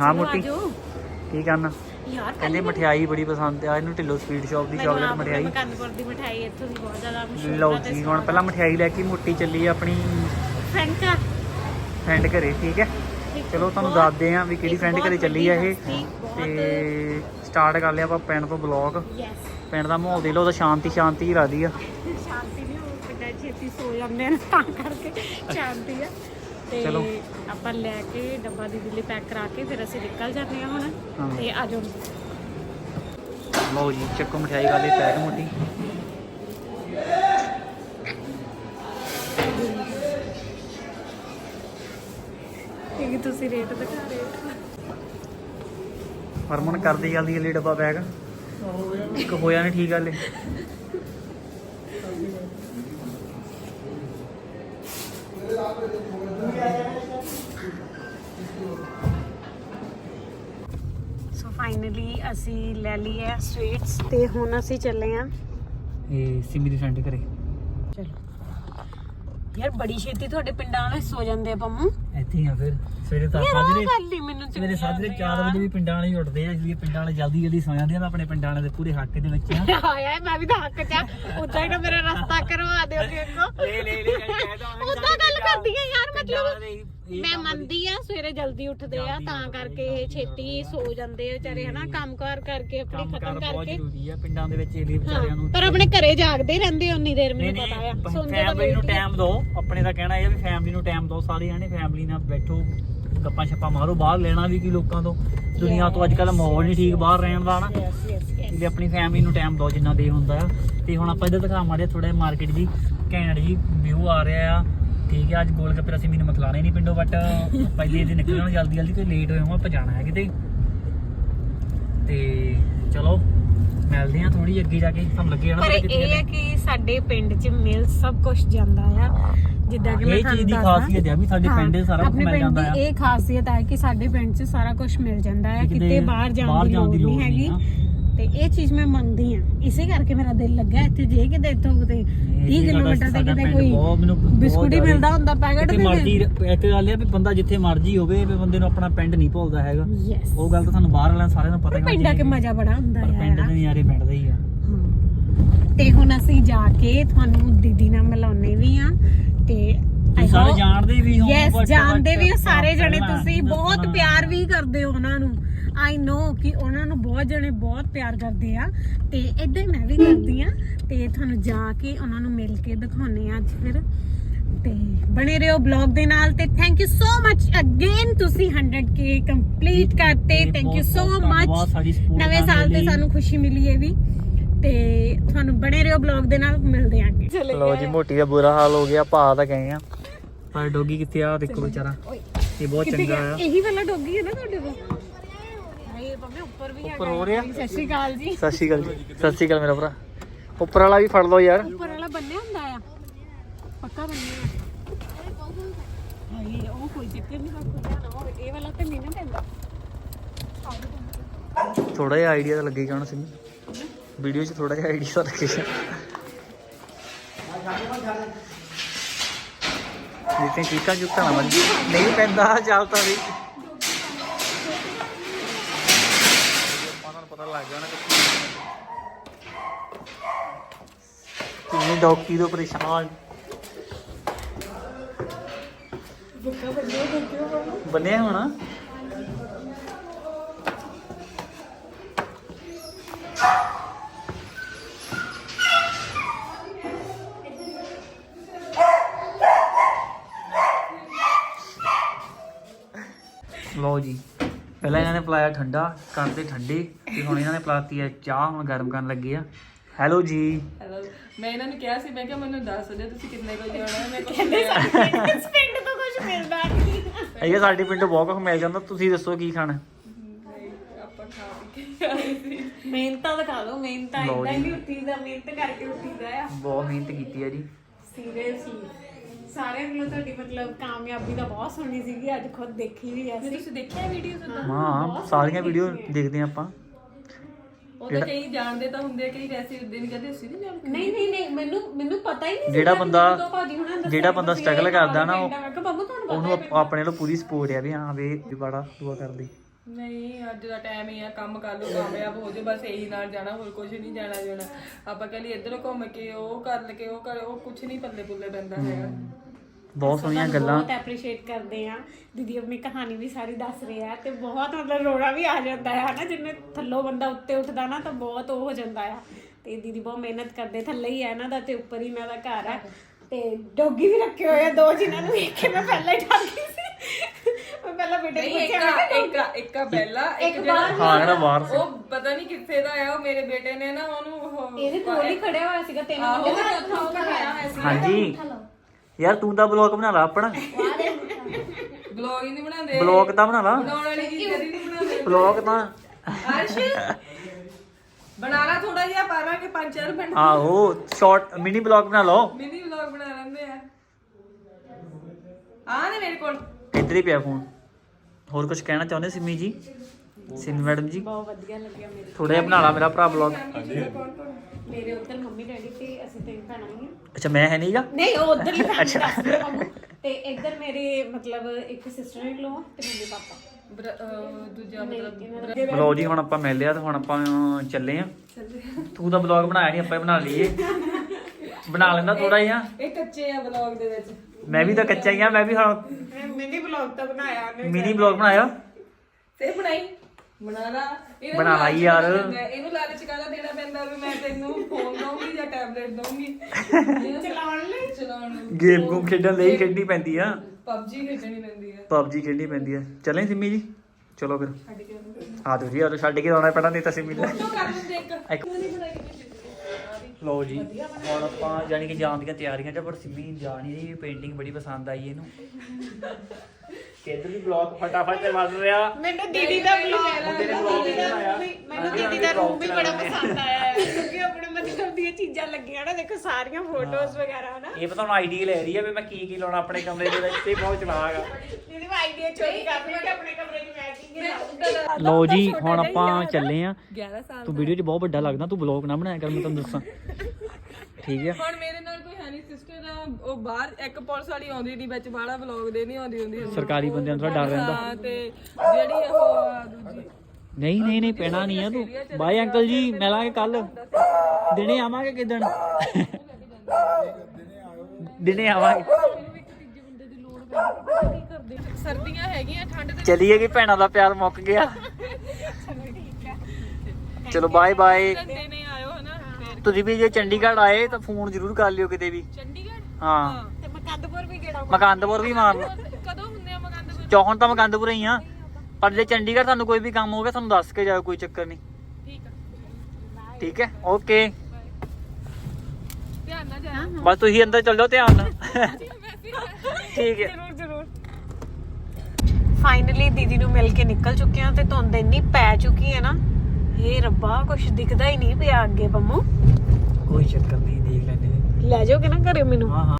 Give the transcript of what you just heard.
ਹਾਂ ਮੋਟੀ। ਆਜੋ। ਕੀ ਕਰਨਾ? ਯਾਰ ਕਹਿੰਦੇ ਮਠਿਆਈ ਬੜੀ ਪਸੰਦ ਆ ਇਹਨੂੰ ਢਿੱਲੋ ਸਵੀਟ ਸ਼ਾਪ ਦੀ ਚਾਕਲੇਟ ਮਠਿਆਈ। ਕੰਨਪੁਰ ਦੀ ਮਠਾਈ ਇੱਥੋਂ ਦੀ ਬਹੁਤ ਜ਼ਿਆਦਾ ਮਸ਼ਹੂਰ ਲਓ ਜੀ ਹੁਣ ਪਹਿਲਾਂ ਮਠਿਆਈ ਲੈ ਕੇ ਮੋਟੀ ਚੱਲੀ ਆ ਆਪਣੀ। ਫਰੈਂਡ ਘਰ। ਫਰੈਂਡ ਘਰੇ ਠੀਕ ਹੈ? ਚਲੋ ਤੁਹਾਨੂੰ ਦੱਸਦੇ ਆ ਵੀ ਕਿਹੜੀ ਇੱਕ ਫਰੈਂਡ ਘਰੇ ਚੱਲੀ ਆ ਇਹ। ਤੇ ਸਟਾਰਟ ਕਰ ਲਿਆ ਆਪਾਂ ਪਿੰਡ ਤੋਂ ਬਲੌਗ ਯੈਸ ਪਿੰਡ ਦਾ ਮਾਹੌਲ ਦੇ ਲਓ ਤਾਂ ਸ਼ਾਂਤੀ ਸ਼ਾਂਤੀ ਹੀ ਲੱਗਦੀ ਆ। ਸ਼ਾਂਤੀ ਨਹੀਂ ਹੋ ਕਿੰਨਾ ਛੇਤੀ ਸੋ ਜਾਂਦੇ ਨੇ ਤਾਂ ਕਰਕੇ ਸ਼ਾਂਤੀ ਆ। ਤੇ ਚਲੋ। ਆਪਾਂ ਲੈ ਕੇ ਡੱਬਾ ਦੀ ਦਿੱਲੀ ਪੈਕ ਕਰਾ ਕੇ ਫਿਰ ਅਸੀਂ ਨਿਕਲ ਜਾਂਦੇ ਆ ਹੁਣ ਹਾਂ। ਤੇ ਆਜੋ ਲਓ ਜੀ ਚੱਕੋ ਮਠਿਆਈ ਲਈ ਪੈਕ ਮੋਟੀ। ਤੁਸੀਂ ਰੇਟ ਦਿਖਾ ਰਹੇ ਹੋ। ਹਰਮਨ ਕਰਦੀ ਜਲਦੀ ਜਲਦੀ ਡੱਬਾ ਪੈਕ। ਇੱਕ ਹੋਇਆ ਨਹੀਂ ਠੀਕ ਗੱਲ ਏ। ਸੋ ਫਾਈਨਲੀ ਅਸੀਂ ਲੈ ਲਈ ਹੈ ਸਵੀਟਸ ਤੇ ਹੁਣ ਅਸੀਂ ਚੱਲੇ ਆ। ਇਹ ਸਿਮੀ ਦੀ ਫਰੈਂਡ ਘਰੇ। ਚਲੋ। ਯਾਰ ਬੜੀ ਛੇਤੀ ਤੁਹਾਡੇ ਪਿੰਡਾਂ ਵਾਲੇ ਸੋ ਜਾਂਦੇ ਆ ਪੰਮੂ। ਇੱਥੇ ਹੀ ਆ ਫਿਰ ਸਵੇਰੇ ਤਾਂ ਸਾਜਰੇ ਮੈਨੂੰ ਸਵੇਰੇ ਸਾਜਰੇ 4 ਵਜੇ ਵੀ ਪਿੰਡਾਂ ਵਾਲੇ ਹੀ ਉੱਠਦੇ ਆ ਇਸ ਲਈ ਪਿੰਡਾਂ ਵਾਲੇ ਜਲਦੀ ਜਲਦੀ ਸੌ ਜਾਂਦੇ ਆ ਮੈਂ ਆਪਣੇ ਪਿੰਡਾਂ ਵਾਲੇ ਦੇ ਪੂਰੇ ਹੱਕ ਦੇ ਵਿੱਚ ਆ। ਆਇਆ ਮੈਂ ਵੀ ਤਾਂ ਹੱਕ ਚ ਉਦਾਂ ਹੀ ਨਾ ਮੇਰਾ ਰਸਤਾ ਕਰਵਾ ਦਿਓ ਕਿ ਅੱਗੋਂ ਲੈ ਲੈ ਲੈ ਕਹਿਦਾ ਉਦਾਂ ਗੱਲ ਕਰਦੀ ਆ ਯਾਰ ਮਤਲਬ ਮੈਂ ਮੰਨਦੀ ਆ ਸਵੇਰੇ ਜਲਦੀ ਉੱਠਦੇ ਆ ਤਾਂ ਕਰਕੇ ਇਹ ਛੇਤੀ ਸੋ ਜਾਂਦੇ ਆ ਵਿਚਾਰੇ ਹਨਾ ਕੰਮਕਾਰ ਕਰਕੇ ਆਪਣੇ ਖਤਮ ਕਰਕੇ। ਜ਼ਰੂਰੀ ਆ ਪਿੰਡਾਂ ਦੇ ਵਿੱਚ ਇਹ ਲਈ ਵਿਚਾਰਿਆਂ ਨੂੰ ਪਰ ਆਪਣੇ ਘਰੇ ਜਾਗਦੇ ਰਹਿੰਦੇ ਉਨੀ ਦੇਰ ਮੈਨੂੰ ਪਤਾ ਆ। ਫੈਮਿਲੀ ਨੂੰ। ਟਾਈਮ ਦਿਓ ਆਪਣੇ ਦਾ ਕਹਿਣਾ ਇਹ ਵੀ ਫੈਮਿਲੀ ਨੂੰ ਟਾਈਮ ਦਿਓ ਸਾਰੇ ਜਾਣੇ ਫੈਮਿਲੀ ਨਾਲ ਬੈਠੋ ਗੱਪਾਂ ਛੱਪਾਂ ਮਾਰੋ ਬਾਹਰ ਲੈਣਾ ਵੀ ਕੀ ਲੋਕਾਂ ਤੋਂ? ਦੁਨੀਆ ਤੋਂ ਅੱਜ ਕੱਲ ਮਾਹੌਲ ਨਹੀਂ ਠੀਕ ਬਾਹਰ ਰਹਿਣ ਦਾ ਨਾ. ਵੀ ਆਪਣੀ ਫੈਮਿਲੀ ਨੂੰ ਟਾਈਮ ਦਿਓ ਜਿੰਨਾ ਦੇ ਹੁੰਦਾ ਆ। ਤੇ ਹੁਣ ਆਪਾਂ ਇੱਧਰ ਦਿਖਾ ਮਾੜੇ ਥੋੜਾ ਮਾਰਕੀਟ ਜੀ ਘੈਂਟ ਜੀ ਵਿਊ ਆ ਰਿਹਾ ਆ। ਠੀਕ ਹੈ ਅੱਜ ਗੋਲ ਗੱਪੇ ਅਸੀਂ ਮੈਨੂੰ ਮਖਲਾਣੇ ਨਹੀਂ ਪਿੰਡੋਂ ਬਟ ਪਹਿਲੇ ਇਹਦੇ ਨਿਕਲਣ ਜਲਦੀ ਜਲਦੀ ਕੋਈ ਲੇਟ ਹੋਏ ਹਾਂ ਆਪਾਂ ਜਾਣਾ ਹੈ ਕਿਤੇ। ਤੇ ਚਲੋ ਮਿਲਦੇ ਆ ਥੋੜੀ ਅੱਗੇ ਜਾ ਕੇ। ਤੁਹਾਨੂੰ ਲੱਗੇ ਜਾਣਾ ਪਰ ਇਹ ਹੈ ਕਿ ਸਾਡੇ ਪਿੰਡ 'ਚ ਮਿਲ ਸਭ ਕੁਝ ਜਾਂਦਾ ਆ। ਜਿੱਦਾਂ ਕਿ ਮੈਂ ਇਹ ਚੀਜ਼ ਦੀ ਤੁਹਾਨੂੰ ਦੱਸਦਾ। ਖਾਸੀਅਤ ਹੈ ਵੀ ਸਾਡੇ ਪਿੰਡ 'ਚ ਸਾਰਾ ਕੁਝ ਆਪਣੇ ਮਿਲ ਪਿੰਡ ਜਾਂਦਾ ਦੀ ਆ ਇਹ ਖਾਸੀਅਤ ਹੈ ਕਿ ਸਾਡੇ ਪਿੰਡ 'ਚ ਸਾਰਾ ਕੁਝ ਮਿਲ ਜਾਂਦਾ ਹੈ ਕਿਤੇ ਕਿਤੇ ਬਾਹਰ ਜਾਣ ਦੀ ਲੋੜ ਨਹੀਂ ਹੈਗੀ। ਨਾ। ਤੇ ਇਹ ਚੀਜ਼ ਮੈਂ ਮੰਨਦੀ ਆ ਇਸੇ ਕਰਕੇ ਮੇਰਾ ਦਿਲ ਲੱਗਾ ਇੱਥੇ ਜੇ ਕਿਤੇ ਇੱਥੋਂ ਕਿਤੇ 30 ਇਹ ਕਿਲੋਮੀਟਰ ਤੇ ਸਾਡਾ ਕਿਤੇ ਪਿੰਡ ਕੋਈ ਬਹੁਤ ਮੈਨੂੰ ਬਹੁਤ ਬਿਸਕੁਟ ਹੀ ਮਿਲਦਾ ਹੁੰਦਾ ਪੈਕਟ ਮਰਜ਼ੀ ਇੱਕ ਗੱਲ ਇਹ ਆ ਵੀ ਬੰਦਾ ਜਿੱਥੇ ਮਰਜ਼ੀ ਹੋਵੇ ਵੀ ਬੰਦੇ ਨੂੰ ਆਪਣਾ ਪਿੰਡ ਨਹੀਂ ਭੁੱਲਦਾ ਹੈਗਾ। ਯੈਸ ਉਹ ਗੱਲ ਤਾਂ ਤੁਹਾਨੂੰ ਬਾਹਰ ਵਾਲਿਆਂ ਸਾਰਿਆਂ ਨੂੰ ਪਤਾ ਹੀ ਹੋਣਾ ਪਿੰਡਾਂ ਕੇ ਚਾਹੀਦਾ। ਮਜ਼ਾ ਬੜਾ ਹੁੰਦਾ ਪਰ ਪਿੰਡ ਦੇ ਨਜ਼ਾਰੇ ਪਿੰਡ ਦੇ ਹੀ ਆ। ਤੇ ਹੁਣ ਅਸੀਂ ਜਾ ਕੇ ਤੁਹਾਨੂੰ ਦੀਦੀ ਨਾਲ ਮਿਲਾਉਣੇ ਵੀ ਆ ਤੇ ਤੁਸੀਂ ਸਾਰੇ ਜਾਣਦੇ ਵੀ ਹੋ ਯੈਸ ਜਾਣਦੇ ਵੀ ਹੋ ਸਾਰੇ ਜਣੇ ਤੁਸੀਂ ਬਹੁਤ। ਪਿਆਰ ਵੀ ਕਰਦੇ ਹੋ ਉਹਨਾਂ ਨੂੰ। ਆਈ ਨੋ ਕਿ ਉਹਨਾਂ ਨੂੰ ਬਹੁਤ ਜਣੇ ਬਹੁਤ ਪਿਆਰ ਕਰਦੇ ਆ ਤੇ ਇਦਾਂ ਹੀ ਮੈਂ ਵੀ ਕਰਦੀ ਆ ਤੇ ਤੁਹਾਨੂੰ ਜਾ ਕੇ ਉਹਨਾਂ ਨੂੰ ਮਿਲ ਕੇ ਦਿਖਾਉਣੇ ਆ ਅੱਜ ਫਿਰ। ਤੇ ਬਣੇ ਰਹੋ ਬਲੌਗ ਦੇ ਨਾਲ ਤੇ thank you so much again ਤੁਸੀਂ 100k ਕੰਪਲੀਟ ਕਰਤੇ। ਥੈਂਕ ਯੂ ਸੋ ਮਚ ਨਵੇਂ ਸਾਲ ਤੇ। ਸਾਨੂੰ ਖੁਸ਼ੀ ਮਿਲੀ ਹੈ ਵੀ। ਤੇ ਤੁਹਾਨੂੰ ਬਣੇ ਰਹੋ ਬਲੌਗ ਦੇ ਨਾਲ ਮਿਲਦੇ ਆਂ ਚਲੇ ਲੋ ਜੀ ਮੋਟੀ ਦਾ ਬੁਰਾ ਹਾਲ ਹੋ ਗਿਆ ਭਾ ਤਾਂ ਗਏ ਆ। ਪਰ ਡੋਗੀ ਕਿੱਥੇ ਆ? ਦੇਖੋ ਵਿਚਾਰਾ। ਇਹ ਬਹੁਤ ਚੰਗਾ ਆ। ਇਹੀ ਵਾਲਾ ਡੋਗੀ ਹੈ ਨਾ ਤੁਹਾਡੇ ਕੋਲ? ਨਹੀਂ ਉੱਪਰ ਵੀ ਉੱਪਰ ਹੋ ਰਿਹਾ? ਸਤਿ ਸ਼੍ਰੀ ਅਕਾਲ ਜੀ। ਸਤਿ ਸ਼੍ਰੀ ਅਕਾਲ ਜੀ। ਸਤਿ ਸ਼੍ਰੀ ਅਕਾਲ ਮੇਰਾ ਭਰਾ। ਉੱਪਰ ਵਾਲਾ ਵੀ ਫੜ ਲਓ ਯਾਰ। ਉੱਪਰ ਵਾਲਾ ਬੰਨਿਆ ਹੁੰਦਾ ਆ। ਪੱਕਾ ਬੰਨਿਆ ਹਾਏ ਉਹ ਕੋਈ ਚੱਕਰ ਨਹੀਂ ਰੱਖਦਾ ਨਾ ਹੋਵੇ ਇਹ ਵਾਲਾ ਤੇ ਨਹੀਂ ਨਾ ਪੈਂਦਾ। ਥੋੜਾ ਜਿਹਾ ਆਈਡੀਆ ਤਾਂ ਲੱਗੇਗਾ ਹੁਣ ਸਿੰਘ ਵੀਡੀਓ 'ਚ ਥੋੜਾ ਜਿਹਾ ਆਈਡੀਆ ਤਾਂ ਲੱਗੇਗਾ ਜਿੱਤੇ ਚੀਕਾਂ ਚੁੱਕਾ ਨਾ ਮੰਜੀ ਨਹੀਂ ਪੈਂਦਾ ਚੱਲ ਤਾਂ ਵੀ। ਪਤਾ ਲੱਗ ਗਿਆ ਨਾ ਤੁਸੀਂ ਡੌਕੀ ਤੋਂ ਪਰੇਸ਼ਾਨ। ਬੰਨਿਆ ਹੋਣਾ। ਲਓ ਜੀ। ਪਹਿਲਾਂ ਇਹਨਾਂ ਨੇ ਪਲਾਇਆ ਠੰਡਾ ਕਰਦੇ ਠੰਡੇ ਤੇ ਹੁਣ ਇਹਨਾਂ ਨੇ ਪਲਾਤੀ ਹੈ ਚਾਹ ਹੁਣ ਗਰਮ ਕਰਨ ਲੱਗੇ ਆ। ਹੈਲੋ ਜੀ। ਹੈਲੋ। ਮੈਂ ਇਹਨਾਂ ਨੂੰ ਕਿਹਾ ਸੀ ਮੈਂ ਕਿਹਾ ਮੈਨੂੰ ਦੱਸ ਦਿਓ ਤੁਸੀਂ ਕਿੰਨੇ ਵਜੇ ਆਉਣਾ ਹੈ ਮੈਂ ਕੁਝ ਪਿੰਡ ਤੋਂ ਕੁਝ ਮਿਲਦਾ ਨਹੀਂ। ਇਹ ਸਾਡੇ ਪਿੰਡੋਂ ਬਹੁਤ ਕੁਝ ਮਿਲ ਜਾਂਦਾ ਤੁਸੀਂ ਦੱਸੋ ਕੀ ਖਾਣਾ? ਮਿਹਨਤਾਂ ਦਿਖਾ ਲਓ ਮਿਹਨਤਾਂ ਕਰਕੇ ਉੱਠੀਦਾ ਆ। ਬਹੁਤ ਮਿਹਨਤ ਕੀਤੀ ਹੈ ਜੀ। ਸੀਰੀਅਸਲੀ ਸਾਰਿਆਂ ਵੱਲੋਂ ਤੁਹਾਡੀ ਮਤਲਬ ਕਾਮਯਾਬੀ ਤਾਂ ਬਹੁਤ ਸੁਣੀ ਸੀਗੀ ਅੱਜ ਖੁਦ ਦੇਖੀ ਵੀ ਅਸੀਂ ਤੁਸੀਂ ਦੇਖਿਆ ਵੀਡੀਓ ਤਾਂ ਹਾਂ ਸਾਰੀਆਂ ਵੀਡੀਓ ਦੇਖਦੇ ਹਾਂ ਆਪਾਂ। ਉਹ ਤਾਂ ਕਈ ਜਾਣਦੇ ਤਾਂ ਹੁੰਦੇ ਆ ਕਈ ਵੈਸੇ ਉਦੋਂ ਨਹੀਂ ਕਹਦੇ ਅਸੀਂ ਨਹੀਂ ਜਾਣਦੇ ਨਹੀਂ ਨਹੀਂ ਨਹੀਂ ਮੈਨੂੰ ਮੈਨੂੰ ਪਤਾ ਹੀ ਨਹੀਂ ਜਿਹੜਾ ਬੰਦਾ- ਜਿਹੜਾ ਬੰਦਾ ਇਹ ਕਰਦਾ ਨਾ, ਆ, ਉਹਨੂੰ ਆਪ- ਆਪਣੇ ਵੱਲੋਂ ਪੂਰੀ ਸਪੋਰਟ ਹੈ ਵੀ ਹਾਂ ਵੀ ਵੀ ਬੜਾ ਦੁਆ ਕਰਦੀ। ਨਹੀਂ ਅੱਜ ਦਾ ਟਾਈਮ ਹੀ ਆ ਕੰਮ ਕਰ ਲਓ ਕਾਮਯਾਬ ਹੋ ਜਾਓ ਬਸ ਇਹੀ ਨਾਲ ਜਾਣਾ ਹੋਰ ਕੁਝ ਨਹੀਂ ਜਾਣਾ ਜਾਣਾ। ਆਪਾਂ ਕਹਿੰਦੇ ਇੱਧਰ ਘੁੰਮ ਕੇ ਉਹ ਕਰ ਲਕੇ ਉਹ ਕਰ ਉਹ ਕੁਝ ਨਹੀਂ ਪੱਲੇ ਪੁੱਲੇ ਪੈਂਦਾ ਹੈਗਾ। ਬਹੁਤ ਸੋਹਣੀਆਂ ਗੱਲਾਂ। ਬਹੁਤ ਐਪਰੀਸ਼ੀਏਟ ਕਰਦੇ ਆ ਦੀਦੀ ਆਪਣੀ ਕਹਾਣੀ ਵੀ ਸਾਰੀ ਦੱਸ ਰਹੇ ਆ ਤੇ ਬਹੁਤ ਮਤਲਬ ਰੋਣਾ ਵੀ ਆ ਜਾਂਦਾ ਹੈ ਹਨਾ? ਜਿੰਨੇ ਥੱਲੋਂ ਬੰਦਾ ਉੱਤੇ ਉੱਠਦਾ ਨਾ ਤਾਂ ਬਹੁਤ ਉਹ ਹੋ ਜਾਂਦਾ ਆ। ਤੇ ਦੀਦੀ ਬਹੁਤ ਮਿਹਨਤ ਕਰਦੇ ਥੱਲੇ ਹੀ ਆ ਇਹਨਾਂ ਦਾ ਤੇ ਉੱਪਰ ਹੀ ਇਹਨਾਂ ਦਾ ਘਰ ਆ। ਤੇ ਡੋਗੀ ਵੀ ਰੱਖੇ ਹੋਏ ਆ ਦੋ ਜਿਨ੍ਹਾਂ ਨੂੰ ਵੇਖ ਕੇ ਮੈਂ ਪਹਿਲਾਂ ਹੀ ਡਰ ਗਈ ਸੀ। ਮੈਂ ਪਹਿਲਾਂ ਬੇਟੇ ਨੂੰ ਨਹੀਂ ਇੱਕ ਪੁੱਛਿਆ ਮੈਂ ਕਿਹਾ, ਇੱਕ ਇੱਕ ਪਹਿਲਾਂ ਇੱਕ ਇੱਕ ਜਿਹੜਾ ਹਾਂ ਜਿਹੜਾ ਬਾਹਰ ਸੀ। ਉਹ ਪਤਾ ਨਹੀਂ ਕਿੱਥੇ ਦਾ ਆ ਉਹ ਮੇਰੇ ਬੇਟੇ ਨੇ ਨਾ ਉਹਨੂੰ ਉਹ ਇਹਦੇ ਕੋਲ ਹੀ ਖੜਿਆ ਹੋਇਆ ਸੀਗਾ ਤਿੰਨ ਆਹੋ ਬੰਦੇ ਦਾ ਉੱਥੋਂ ਕਰਾਇਆ ਹੋਇਆ ਸੀ ਹਾਂਜੀ। ਯਾਰ ਤੂੰ ਤਾਂ ਬਲੌਗ ਬਣਾ ਲਾ ਆਪਣਾ। ਬਲੌਗ ਹੀ ਨਹੀਂ ਬਣਾਉਂਦੇ। ਬਲੌਗ ਤਾਂ ਬਣਾ ਲਾ। ਬਣਾਉਣ ਵਾਲੀ ਚੀਜ਼ ਕਦੀ ਨਹੀਂ ਬਣਾਉਂਦੇ। ਬਲੌਗ ਤਾਂ ਅਰਸ਼ ਬਣਾ ਲਾ ਥੋੜਾ ਜਿਹਾ ਪਾਰਾ ਕੇ ਪੰਜ ਚਾਰ ਮਿੰਟ। ਆਹੋ ਸ਼ਾਰਟ ਮਿਨੀ ਬਲੌਗ ਬਣਾ ਲਓ। ਮਿਨੀ ਵਲੌਗ ਬਣਾ ਲੈਂਦੇ ਆ। ਆ ਨੇ ਮੇਰੇ ਕੋਲ। ਇੱਧਰ ਹੀ ਪਿਆ ਫੋਨ। ਹੋਰ ਕੁਝ ਕਹਿਣਾ ਚਾਹੁੰਦੇ ਸਿੰਮੀ ਜੀ? ਸਿੰਮੀ ਮੈਡਮ ਜੀ? ਬਹੁਤ ਵਧੀਆ ਲੱਗਿਆ ਮੇਰੇ ਥੋੜਾ ਜਿਹਾ ਬਣਾ ਲਾ ਮੇਰਾ ਭਰਾ ਬਲੌਗ ਮੇਰੇ ਉੱਧਰ ਮੰਮੀ ਡੈਡੀ ਤੇ ਅਸੀਂ ਤਿੰਨ ਭੈਣਾਂ ਹੀ ਆ ਅੱਛਾ ਮੈਂ ਹੈ ਨਹੀਂਗਾ ਨਹੀਂ ਉਹ ਉਧਰ ਹੀ ਫੈਮਿਲੀ ਦੱਸ ਰਹੀ ਤੁਹਾਨੂੰ ਤੇ ਇੱਧਰ ਮੇਰੇ ਮਤਲਬ ਇੱਕ ਸਿਸਟਰ ਇਨ ਲੋ ਤੇ ਮੰਮੀ ਪਾਪਾ। ਬਰ- ਅਹ ਦੂਜਾ ਮਤਲਬ ਬਲੌਗ ਜੀ ਹੁਣ ਆਪਾਂ ਮਿਲ ਲਿਆ ਤੇ ਹੁਣ ਆਪਾਂ ਚੱਲੇ ਆ ਤੂੰ ਤਾਂ ਬਲੌਗ ਬਣਾਇਆ ਨਹੀਂ ਆਪਾਂ ਹੀ ਬਣਾ ਲਈਏ। ਬਣਾ ਲੈਂਦਾ ਥੋੜਾ ਜਿਹਾ। ਇਹ ਕੱਚੇ ਆ ਵਲੌਗ ਦੇ ਵਿੱਚ। ਮੈਂ ਵੀ ਤਾਂ ਕੱਚਾ ਹੀ ਆ ਮੈਂ ਵੀ ਹੁਣ ਮਿਨੀ ਬਲੌਗ ਤਾਂ ਬਣਾਇਆ ਉਹਨੇ ਮਿਨੀ ਬਲੌਗ ਬਣਾਇਆ। ਤੇ ਬਣਾਈ। ਬਣਾ ਲਾ। ਇਹਨੂੰ ਬਣਾ ਲਾ ਲਾਲਚ ਯਾਰ। ਹੈ? ਇਹਨੂੰ ਲਾਲਚ ਕਾਹਦਾ ਦੇਣਾ ਪੈਂਦਾ ਵੀ ਮੈਂ ਤੈਨੂੰ ਫੋਨ ਦਊਂਗੀ ਜਾਂ ਟੈਬਲੇਟ ਦਊਂਗੀ? ਚਲਾਉਣ ਲਈ? ਚਲਾਉਣ ਨੂੰ ਗੇਮ ਗੂਮ ਖੇਡਣ ਲਈ ਖੇਡਣੀ ਪੈਂਦੀ ਆ। ਪਬਜੀ ਖੇਡਣੀ ਪੈਂਦੀ ਹੈ ਪਬਜੀ ਖੇਡਣੀ ਪੈਂਦੀ ਆ। ਚੱਲੇ ਸਿੰਮੀ ਜੀ? ਚਲੋ ਫਿਰ। ਛੱਡ ਕੇ ਉਹਨੂੰ। ਆ ਦੋ ਜੀ ਆ ਜਾਓ, ਛੱਡ ਕੇ ਆਉਣਾ ਪੈਣਾ ਨਹੀਂ ਤਾਂ ਸਿੰਮੀ ਨੂੰ ਫੋਟੋ ਕਰ ਲੈਂਦੇ ਇੱਕ। ਇੱਕ ਲੋ ਜੀ, ਹੁਣ ਆਪਾਂ ਜਾਨੀ ਕਿ ਜਾਣ ਦੀਆਂ ਤਿਆਰੀਆਂ 'ਚ, ਪਰ ਸਿੰਮੀ ਜਾ ਨਹੀਂ ਰਹੀ ਪੇਂਟਿੰਗ ਬੜੀ ਪਸੰਦ ਆਈ ਇਹਨੂੰ। ਕਿੱਧਰ ਵੀ ਬਲੌਗ ਫਟਾਫਟ ਤੇ ਵੱਜ ਰਿਹਾ? ਮੈਨੂੰ ਦੀਦੀ ਦਾ ਵਲੌਗ ਮੁੰਡੇ ਨੇ vlog ਵੀ ਬਣਾਇਆ। ਮੈਨੂੰ ਦੀਦੀ ਦਾ ਰੂਮ ਵੀ ਬੜਾ ਪਸੰਦ ਆਇਆ ਹੈ ਕਿਉਂਕਿ ਆਪਣੇ ਮਤਲਬ ਦੀਆਂ ਚੀਜ਼ਾਂ ਲੱਗੀਆਂ ਨਾ ਦੇਖੋ ਸਾਰੀਆਂ ਫੋਟੋਜ਼ ਵਗੈਰਾ ਹਨਾ? ਇਹ ਪਤਾ ਹੁਣ ਆਈਡੀਆ ਲੈ ਰਹੀ ਆ ਵੀ ਮੈਂ ਕੀ ਕੀ ਲਾਉਣਾ ਆਪਣੇ ਕਮਰੇ ਦੇ ਵਿੱਚ ਤੇ ਬਹੁਤ ਚਲਾਕ ਆ। ਦੀਦੀ ਮੈਂ ਆਈਡੀਆ ਚੋਰੀ ਕਰ ਹਾਂ ਕਿ ਆਪਣੇ ਕਮਰੇ ਦੀ ਮੈਚਿੰਗ ਲੋ ਜੀ ਹੁਣ ਆਪਾਂ ਚੱਲੇ ਆ। 11 ਸਾਲ ਤੂੰ ਵੀਡੀਓ 'ਚ ਬਹੁਤ ਵੱਡਾ ਲੱਗਦਾ ਤੂੰ ਬਲੌਗ ਨਾ ਬਣਾਇਆ ਕਰ ਮੈਂ ਤੈਨੂੰ ਦੱਸਾਂ। ਠੀਕ ਹੈ ਹੁਣ ਮੇਰੇ ਨਾਲ ਕੋਈ ਹੈ ਨਹੀਂ ਸਿਸਟਰ ਉਹ ਬਾਹਰ ਇੱਕ ਪੁਲਿਸ ਵਾਲੀ ਆਉਂਦੀ ਨਹੀਂ ਵਿੱਚ ਬਾਹਲਾ ਵਲੌਗ ਦੇ ਨਹੀਂ ਆਉਂਦੀ ਹੁੰਦੀ। ਸਰਕਾਰੀ ਬੰਦਿਆਂ ਨੂੰ ਥੋੜਾ ਡਰ ਰਹਿੰਦਾ। ਹਾਂ ਤੇ ਜਿਹੜੀ ਉਹ ਆ ਦੂਜੀ। ਨਹੀਂ ਨਹੀਂ ਨਹੀਂ ਪੈਣਾ ਨਹੀਂ ਆ ਤੂੰ। ਬਾਈ ਅੰਕਲ ਜੀ ਮਿਲਾਂਗੇ ਕੱਲ ਦਿਨੇ ਆਵਾਂਗੇ ਕਿਦਣ ਦਿਨੇ। ਆਵਾਂਗੇ। ਸਰਦੀਆਂ ਹੈਗੀਆਂ ਠੰਡ ਤੇ ਚਲੀਏ ਕਿ ਭੈਣਾਂ ਦਾ ਪਿਆਰ ਮੁੱਕ ਗਿਆ। ਚਲੋ ਬਾਏ ਬਾਏ ਘੰਟੇ ਨੇ। ਤੁਸੀਂ ਵੀ ਜੇ ਚੰਡੀਗੜ੍ਹ ਆਏ ਤਾਂ ਫੋਨ ਜ਼ਰੂਰ ਕਰ ਲਿਓ ਕਿਤੇ ਵੀ। ਚੰਡੀਗੜ੍ਹ? ਹਾਂ। ਤੇ ਮਕੰਦਪੁਰ ਵੀ ਕਿਹੜਾ ਮਕੰਦਪੁਰ ਵੀ ਮਾਰਨਾ ਕਦੋਂ ਹੁੰਦੇ ਆ ਮਗੰਦਪੁਰ ਚੌਹਣ ਤਾਂ ਮਕੰਦਪੁਰ ਹੀ ਆ। ਪਰ ਜੇ ਚੰਡੀਗੜ੍ਹ ਤੁਹਾਨੂੰ ਕੋਈ ਵੀ ਕੰਮ ਹੋਵੇ ਤੁਹਾਨੂੰ ਦੱਸ ਕੇ ਜਾਓ ਕੋਈ ਚੱਕਰ ਨਹੀਂ। ਠੀਕ ਆ। ਠੀਕ ਹੈ? ਓਕੇ। ਧਿਆਨ ਨਾਲ ਜਾ ਬਸ ਤੁਸੀਂ ਅੰਦਰ ਚੱਲ ਜਾਓ ਧਿਆਨ ਨਾਲ। ਠੀਕ ਹੈ। ਜ਼ਰੂਰ ਜ਼ਰੂਰ। ਫਾਈਨਲੀ ਦੀਦੀ ਨੂੰ ਮਿਲ ਕੇ ਨਿਕਲ ਚੁੱਕੇ ਹਾਂ ਤੇ ਧੁੰਦ ਇੰਨੀ ਪੈ ਚੁੱਕੀ ਹੈ ਨਾ। ਇਹ ਰੱਬਾ ਕੁਝ ਦਿਖਦਾ ਹੀ ਨਹੀਂ ਪਿਆ ਅੱਗੇ ਪੰਮੂ। ਕੋਈ ਚੱਕਰ ਨਹੀਂ ਦੇਖ ਲੈਂਦੇ ਲੈ ਜਾਓਗੇ ਨਾ ਘਰੇ ਮੈਨੂੰ? ਹਾਂ ਹਾਂ।